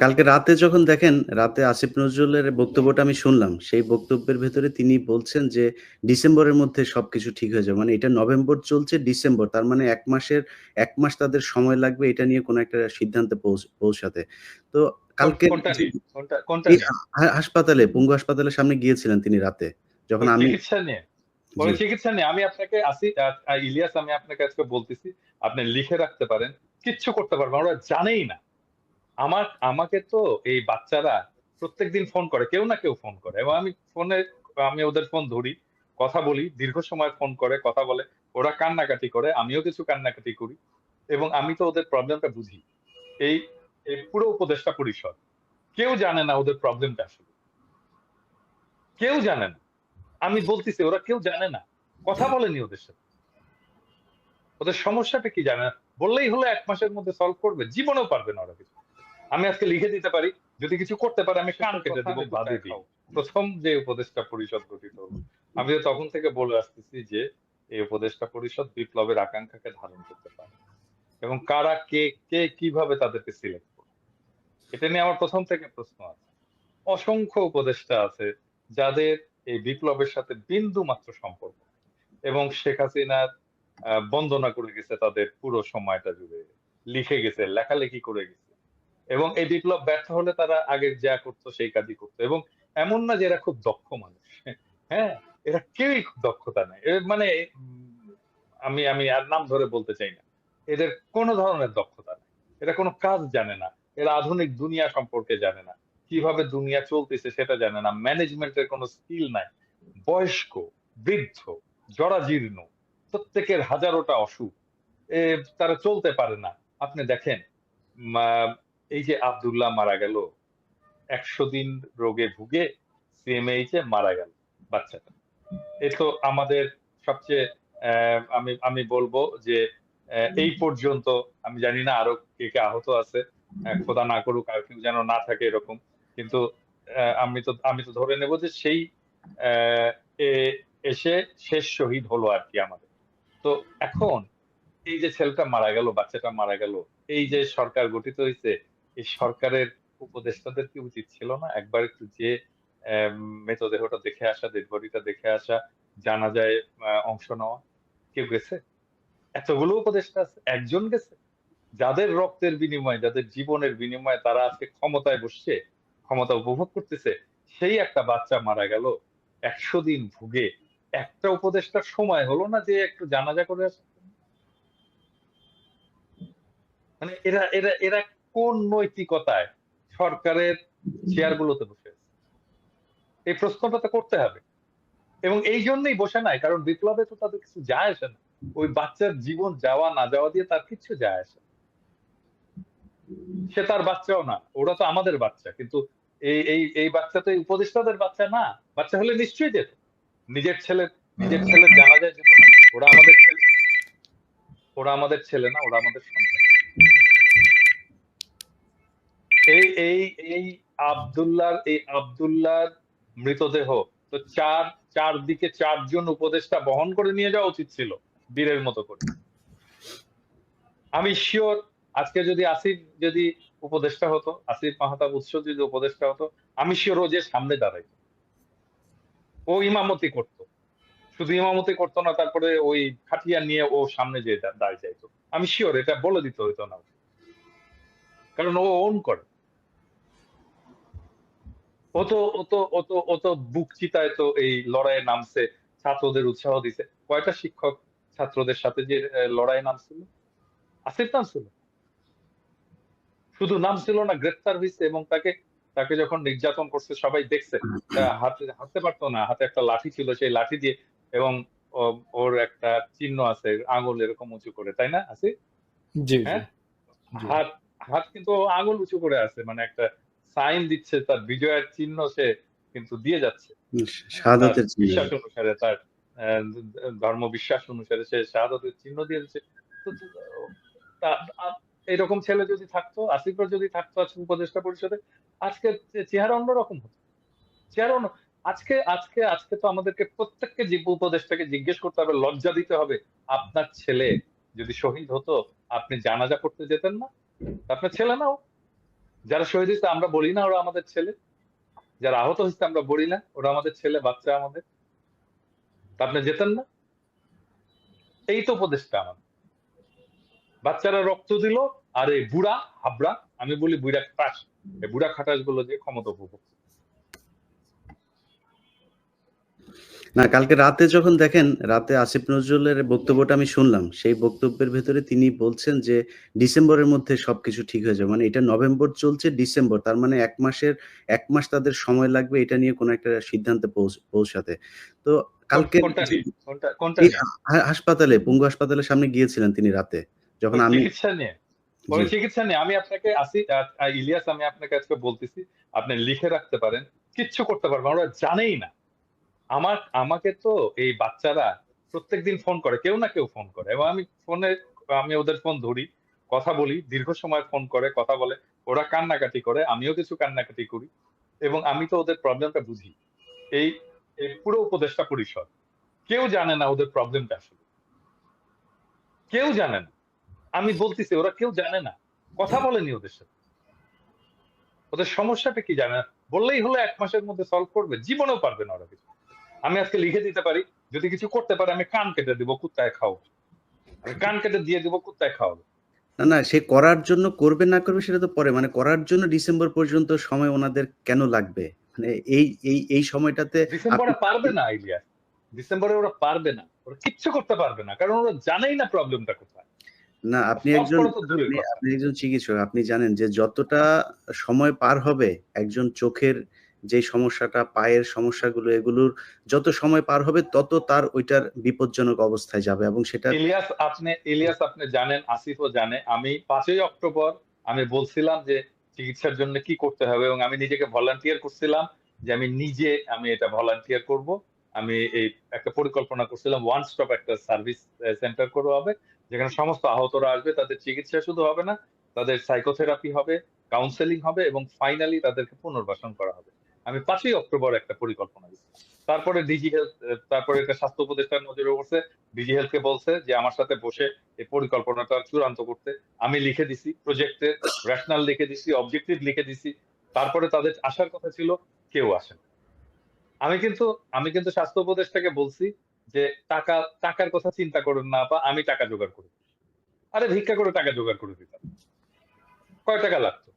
কালকে রাতে যখন দেখেন, রাতে আসিফ নজরুলের বক্তব্যটা আমি শুনলাম। সেই বক্তব্যের ভেতরে তিনি বলছেন যে, ডিসেম্বরের মধ্যে সবকিছু ঠিক হয়ে যাবে। মানে এটা নভেম্বর চলছে, ডিসেম্বর। তার মানে ১ মাসের ১ মাস তাদের সময় লাগবে এটা নিয়ে কোন একটা সিদ্ধান্তে পৌঁছাতে। তো কালকে হাসপাতালে, পঙ্গু হাসপাতালের সামনে গিয়েছিলেন তিনি রাতে। যখন আমি চিকিৎসা নিয়ে? নিয়ে আমি আপনাকে আসি ইলিয়াস আমি আপনাকে আজকে বলতেছি, আপনি লিখে রাখতে পারেন। কিচ্ছু করতে পারবেন। ওরা জানেই না। আমার আমাকে তো এই বাচ্চারা প্রত্যেকদিন ফোন করে। কেউ না কেউ ফোন করে এবং আমি ফোনে আমি ওদের ফোন ধরি, কথা বলি। দীর্ঘ সময় ফোন করে, কথা বলে। ওরা কান্নাকাটি করে, আমিও কিছু কান্নাকাটি করি এবং আমি তো ওদের প্রবলেমটা বুঝি। এই পুরো উপদেষ্টা পরিষদ। কেউ জানে না ওদের প্রবলেমটা আসলে। কেউ জানে না। আমি বলতেছি ওরা কেউ জানে না। কথা বলেনি ওদের সাথে। ওদের সমস্যাটা কি জানে না। বললেই হলো এক মাসের মধ্যে সলভ করবে। জীবনেও পারবে না ওরা কিছু। আমি আজকে লিখে দিতে পারি। যদি কিছু করতে পারে আমি কান কেটে দিব বাদে দিই। ১ম যে উপদেষ্টা পরিষদ গঠিত হলো। আমি তো তখন থেকে বলে আসতেছি যে, এই উপদেষ্টা পরিষদ বিপ্লবের আকাঙ্ক্ষাকে ধারণ করতে পারে। এবং কারা কে, কে কীভাবে তাদেরকে সিলেক্ট করবে। এটা নিয়ে আমার ১ম থেকে প্রশ্ন আছে। অসংখ্য উপদেষ্টা আছে যাদের এই বিপ্লবের সাথে বিন্দু মাত্র সম্পর্ক এবং শেখ হাসিনার বন্দনা করে গেছে তাদের পুরো সময়টা জুড়ে। লিখে গেছে, লেখালেখি করে গেছে। এবং এই বিপ্লব ব্যর্থ হলে তারা আগে যা করত সেই কাজই করত। এবং এমন না যে এরা খুব দক্ষ মানুষ। হ্যাঁ? এরা কেউই খুব দক্ষতা নাই। মানে আমি আমি আর নাম ধরে বলতে চাই না। এদের কোন ধরনের দক্ষতা নাই। এরা কোন কাজ জানে না। এরা আধুনিক দুনিয়া সম্পর্কে জানে না। কীভাবে দুনিয়া চলতেছে সেটা জানে না। ম্যানেজমেন্ট এর কোন স্কিল নাই। বয়স্ক, বৃদ্ধ, জরাজীর্ণ, প্রত্যেকের হাজারোটা অসুখ। তারা চলতে পারে না। আপনি দেখেন এই যে আব্দুল্লাহ মারা গেল। ১০০ দিন রোগে ভুগে সিএমএইচ মারা গেল বাচ্চাটা। এ তো আমাদের সবচেয়ে আমি আমি বলব যে এই পর্যন্ত আমি জানি না আরও কে, কে আহত আছে। খোদা না করুক আর কেউ যেন না থাকে এরকম। কিন্তু আমি তো আমি তো ধরে নেব যে সেই এসে শেষ শহীদ হলো আর কি আমাদের। তো এখন এই যে ছেলেটা মারা গেল, বাচ্চাটা মারা গেল। এই যে সরকার গঠিত হইছে, এই সরকারের উপদেষ্টাদের কি উচিত ছিল না একবার একটু যেয়ে অ্যা মৃতদেহটা দেখে আসা, বডিটা দেখে আসা, জানাজায় আ অংশ নেওয়া? কেউ গেছে? এতগুলো উপদেষ্টা আছে। একজন গেছে? যাদের রক্তের বিনিময়ে, যাদের জীবনের বিনিময়ে তারা আজকে ক্ষমতায় বসছে, ক্ষমতা উপভোগ করতেছে, সেই একটা বাচ্চা মারা গেল। ১০০ দিন ভুগে। একটা উপদেষ্টার সময় হলো না যে একটু জানাজা করে আসা? মানে এরা এরা এরা কোন নৈতিকতায় সরকারের চেয়ার গুলোতে বসে? এই প্রশ্নটা তো করতে হবে। এবং এই জন্যই বসে নাই। কারণ বিপ্লবে তো তাদের কিছু যায় আসে না। ওই বাচ্চার জীবন যাওয়া না যাওয়া দিয়ে তার কিছু যায় আসে সে তার বাচ্চাও না। ওরা তো আমাদের বাচ্চা। কিন্তু এই এই এই বাচ্চা তো উপদেষ্টাদের বাচ্চা না। বাচ্চা হলে নিশ্চয়ই যেত। নিজের ছেলে নিজের ছেলের জানাজায় যেত না। ওরা আমাদের ছেলে। ওরা আমাদের ছেলে না, ওরা আমাদের সন্তান। এই এই এই আব্দুল্লাহর এই আব্দুল্লাহর মৃতদেহ তো ৪ চারদিকে ৪ জন উপদেষ্টা বহন করে নিয়ে যাওয়া উচিত ছিল। বীরের মতো করে। আমি সিউর আজকে যদি আসিফ যদি উপদেষ্টা হতো, আসিফ মাহতাব উৎস যদি উপদেষ্টা হতো, আমি শিওর ও যে সামনে দাঁড়াইত। ও ইমামতি করত। শুধু ইমামতি করতো না তারপরে ওই খাটিয়া নিয়ে ও সামনে যে দাঁড়িয়ে যাইত। আমি শিওর এটা বলে দিতে হইতো না। কারণ ও ওন করে। ও তো ও তো ও তো বুক চিতায় তো এই লড়াইয়ে নামছে, ছাত্রদের উৎসাহ দিছে। কয়টা শিক্ষক ছাত্রদের সাথে যে অ্যা লড়াইয়ে নামছিল? আসিফ নামছিল? শুধু নামছিল না গ্রেফতার হইছে এবং তাকে তাকে যখন নির্যাতন করছে সবাই দেখছে। তা হাঁটতে হাঁটতে পারত না। হাতে একটা লাঠি ছিল সেই লাঠি দিয়ে এবং ওর একটা চিহ্ন আছে আঙুল এরকম উঁচু করে। তাই না জি। হ্যাঁ? হাত হাত কিন্তু আঙুল উঁচু করে আছে। মানে একটা সাইন দিচ্ছে তার বিজয়ের চিহ্ন সে কিন্তু দিয়ে যাচ্ছে। শাহাদাতের বিশ্বাস অনুসারে তার ধর্ম বিশ্বাস অনুসারে সে শাহাদাতের চিহ্ন দিয়ে দিচ্ছে। এরকম ছেলে যদি থাকতো, আসিফের যদি থাকতো আজকে উপদেষ্টা পরিষদে, আজকে চেহারা অন্যরকম হতো। চেহারা অন্য আজকে আজকে আজকে তো আমাদেরকে প্রত্যেককে যে উপদেষ্টাকে জিজ্ঞেস করতে হবে, লজ্জা দিতে হবে। আপনার ছেলে যদি শহীদ হতো, আপনি জানাজা করতে যেতেন না? আপনার ছেলে না ও? যারা শহীদ হয়েছে, আমরা বলি না ওরা আমাদের ছেলে। যারা আহত হয়েছে, আমরা বলি না, ওরা আমাদের ছেলে, বাচ্চা আমাদের। আপনি যেতেন না। এই তো উপদেশটা আমার। বাচ্চারা রক্ত দিল, আর এই বুড়া, হাবড়া, আমি বলি বুড়া খাটাস। এই বুড়া খাটাসগুলো যে ক্ষমতা উপভোগ না কালকে রাতে যখন দেখেন রাতে আসিফ নজরুলের বক্তব্যটা আমি শুনলাম সেই বক্তব্যের ভেতরে তিনি বলছেন যে ডিসেম্বরের মধ্যে সবকিছু ঠিক হয়ে যাবে। মানে এটা নভেম্বর চলছে ডিসেম্বর তার মানে এক মাসের এক মাস তাদের সময় লাগবে এটা নিয়ে কোনো একটা সিদ্ধান্তে পৌঁছাতে। তো কালকে হাসপাতালে পঙ্গু হাসপাতালের সামনে গিয়েছিলেন তিনি রাতে যখন আমি চিকিৎসা নিয়ে? ওই চিকিৎসা নিয়ে আমি আপনাকে আসি ইলিয়াস আমি আপনাকে আজকে বলতেছি আপনি লিখে রাখতে পারেন কিচ্ছু করতে পারবেন ওরা জানেই না। আমার, আমাকে তো এই বাচ্চারা প্রত্যেকদিন ফোন করে, কেউ না কেউ ফোন করে। এবং আমি ফোনে আমি ওদের ফোন ধরি, কথা বলি, দীর্ঘ সময় ফোন করে, কথা বলে। ওরা কান্নাকাটি করে, আমিও কিছু কান্নাকাটি করি। এবং আমি তো ওদের প্রবলেমটা বুঝি। এই পুরো উপদেষ্টা পরিষদ, কেউ জানে না ওদের প্রবলেমটা আসলে। কেউ জানে না। আমি বলতেছি, ওরা কেউ জানে না। কথা বলেনি ওদের সাথে। ওদের সমস্যাটা কি জানে না? বললেই হলো এক মাসের মধ্যে সলভ করবে, জীবনেও পারবে না ওরা কিছু। আমি আজকে লিখে দিতে পারি যদি কিছু করতে পারে আমি কান কেটে দিব কুত্তায় খাও। আমি কান কেটে দিয়ে দিব কুত্তায় খাও। না না সে করার জন্য করবে না করবে সেটা তো পরে। মানে করার জন্য ডিসেম্বর পর্যন্ত সময় ওনাদের কেন লাগবে? মানে এই এই এই সময়টাতে ডিসেম্বরে পারবে না ইলিয়াস ডিসেম্বরে ওরা পারবে না। ওরা কিচ্ছু করতে পারবে না কারণ ওরা জানেই না প্রবলেমটা কোথায়। না আপনি একজন। আপনি একজন চিকিৎসক আপনি জানেন যে যতটা সময় পার হবে একজন চোখের যে সমস্যাটা, পায়ের সমস্যাগুলো, এগুলোর যত সময় পার হবে, তত তার ওইটার বিপজ্জনক অবস্থায় যাবে এবং সেটা ইলিয়াস, আপনি ইলিয়াস, আপনি জানেন, আসিফও জানে, আমি পাঁচই অক্টোবর আমি বলছিলাম যে চিকিৎসার জন্য কি করতে হবে এবং আমি নিজেকে ভলান্টিয়ার করছিলাম যে আমি নিজে, আমি এটা ভলান্টিয়ার করব। আমি এই একটা পরিকল্পনা করছিলাম ওয়ান স্টপ একটা সার্ভিস সেন্টার করা হবে, যেখানে সমস্ত আহতরা আসবে, তাদের চিকিৎসা শুধু হবে না, তাদের সাইকোথেরাপি হবে কাউন্সেলিং হবে এবং ফাইনালি তাদেরকে পুনর্বাসন করা হবে। আমি পাঁচই অক্টোবর একটা পরিকল্পনা দিচ্ছি তারপরে ডিজি হেলথ তারপরে এটা স্বাস্থ্য উপদেষ্টার নজরে পড়ছে। ডিজি হেলথকে বলছে যে, আমার সাথে বসে এই পরিকল্পনাটা চূড়ান্ত করতে। আমি লিখে দিছি প্রজেক্টে রেশনাল লিখে দিছি অবজেক্টিভ লিখে দিছি। তারপরে তাদের আসার কথা ছিল, কেউ আসেন আমি কিন্তু আমি কিন্তু স্বাস্থ্য উপদেষ্টাকে বলছি যে, টাকা, টাকার কথা চিন্তা করেন না আপা, আমি টাকা জোগাড় করি। আরে ভিক্ষা করে টাকা জোগাড় করে দিতাম। কয় টাকা লাগতো?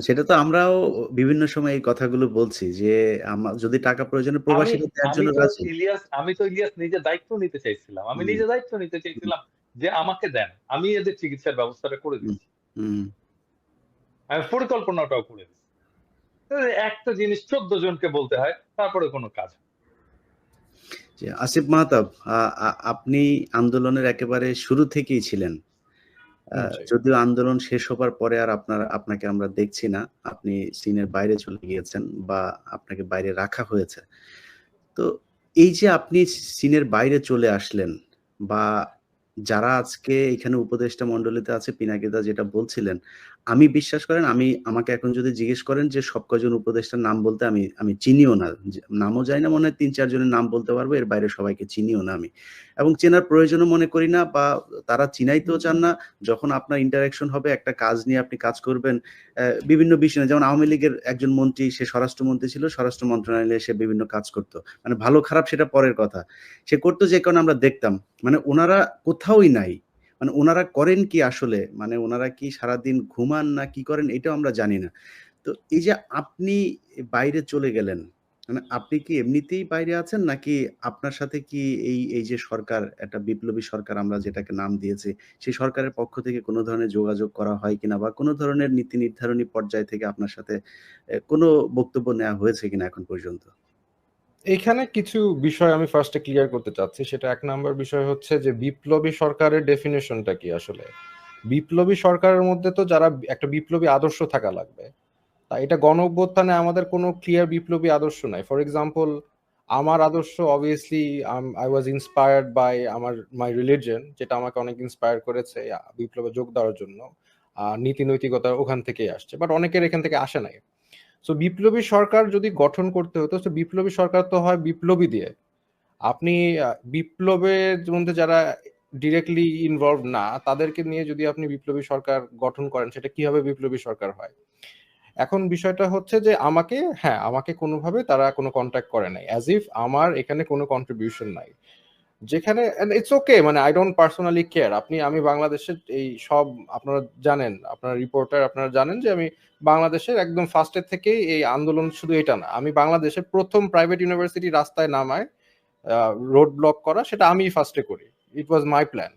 সেটা তো আমরাও বিভিন্ন সময় এই কথাগুলো বলছি যে আমার যদি টাকা প্রয়োজনে প্রবাসীকে আমি- দেওয়ার জন্য তো ইলিয়াস আমি তো ইলিয়াস নিজে দায়িত্ব নিতে চাইছিলাম। আমি। নিজে দায়িত্ব নিতে চাইছিলাম যে আমাকে দেন। আমি এদের চিকিৎসার ব্যবস্থাটা করে দিচ্ছি। আমি পরিকল্পনাটাও করে দিচ্ছি। একটা জিনিস চোদ্দ জনকে বলতে হয় তারপরে কোনো কাজ আসিফ মাহতাব আপনি আন্দোলনের একেবারে শুরু থেকেই ছিলেন। যদিও আন্দোলন শেষ হবার পরে আর আপনার আপনাকে আমরা দেখছি না আপনি চীনের বাইরে চলে গিয়েছেন বা আপনাকে বাইরে রাখা হয়েছে। তো এই যে আপনি চীনের বাইরে চলে আসলেন বা যারা আজকে এখানে উপদেষ্টা মণ্ডলীতে আছে, পিনাকিদা যেটা বলছিলেন, আমি বিশ্বাস করেন, আমি, আমাকে এখন যদি জিজ্ঞেস করেন যে সব কজন উপদেষ্টার নাম বলতে আমি আমি চিনিও না নামও জানি না, মনে হয় তিন চারজনের নাম বলতে পারব, এর বাইরে সবাইকে চিনিও না আমি। এবং চেনার প্রয়োজনও মনে করি না, বা তারা চিনাইতেও চান না, যখন আপনার ইন্টারাকশন হবে, একটা কাজ নিয়ে আপনি কাজ করবেন বিভিন্ন বিষয়, যেমন আওয়ামী লীগের একজন মন্ত্রী, সে স্বরাষ্ট্রমন্ত্রী ছিল, স্বরাষ্ট্র মন্ত্রণালয়ে সে বিভিন্ন কাজ করতো। মানে ভালো খারাপ সেটা পরের কথা। সে করতো যে কারণে আমরা দেখতাম। মানে ওনারা কোথাওই নাই। মানে ওনারা করেন কি আসলে? মানে ওনারা কি সারাদিন ঘুমান না কি করেন? এটাও আমরা জানি না। তো এই যে আপনি বাইরে চলে গেলেন মানে আপনি কি এমনিতেই বাইরে আছেন? নাকি আপনার সাথে কি এই এই যে সরকার, একটা বিপ্লবী সরকার আমরা যেটাকে নাম দিয়েছি, সেই সরকারের পক্ষ থেকে কোনো ধরনের যোগাযোগ করা হয় কিনা বা কোনো ধরনের নীতি নির্ধারণী পর্যায় থেকে আপনার সাথে কোনো বক্তব্য নেওয়া হয়েছে কিনা এখন পর্যন্ত? এখানে কিছু বিষয় আমি ফার্স্টে ক্লিয়ার করতে চাচ্ছি। সেটা এক নাম্বার বিষয় হচ্ছে যে, বিপ্লবী সরকারের ডেফিনেশনটা কি আসলে? বিপ্লবী সরকারের মধ্যে তো যারা একটা বিপ্লবী আদর্শ থাকা লাগবে, তা এটা গণ অভ্যুত্থানে আমাদের কোনো ক্লিয়ার বিপ্লবী আদর্শ নাই। ফর এক্সাম্পল আমার আদর্শ obviously I was inspired by আমার মাই রিলিজন যেটা আমাকে অনেক ইন্সপায়ার করেছে বিপ্লবে যোগ দেওয়ার জন্য। নীতি নৈতিকতা ওখান থেকেই আসছে বাট অনেকের এখান থেকে আসে নাই। সো বিপ্লবী সরকার যদি গঠন করতে হতো তো বিপ্লবী সরকার তো হয় বিপ্লবী দিয়ে। আপনি বিপ্লবের মধ্যে যারা ডিরেক্টলি ইনভলভ না, তাদেরকে নিয়ে যদি আপনি বিপ্লবী সরকার গঠন করেন, সেটা কীভাবে বিপ্লবী সরকার হয়? এখন বিষয়টা হচ্ছে যে আমাকে হ্যাঁ আমাকে কোনোভাবে তারা কোনো কন্ট্যাক্ট করে নাই অ্যাজ ইফ আমার এখানে কোনো কন্ট্রিবিউশন নাই। যেখানে ইটস ওকে মানে আই ডোন্ট পার্সোনালি কেয়ার আপনি, আমি বাংলাদেশের এই সব আপনারা জানেন, আপনার রিপোর্টার আপনারা জানেন যে আমি বাংলাদেশের একদম ফার্স্টের থেকেই এই আন্দোলন শুধু এটা না। আমি বাংলাদেশের প্রথম প্রাইভেট ইউনিভার্সিটি রাস্তায় নামায় রোড ব্লক করা, সেটা আমি ফার্স্টে করি। ইট ওয়াজ মাই প্ল্যান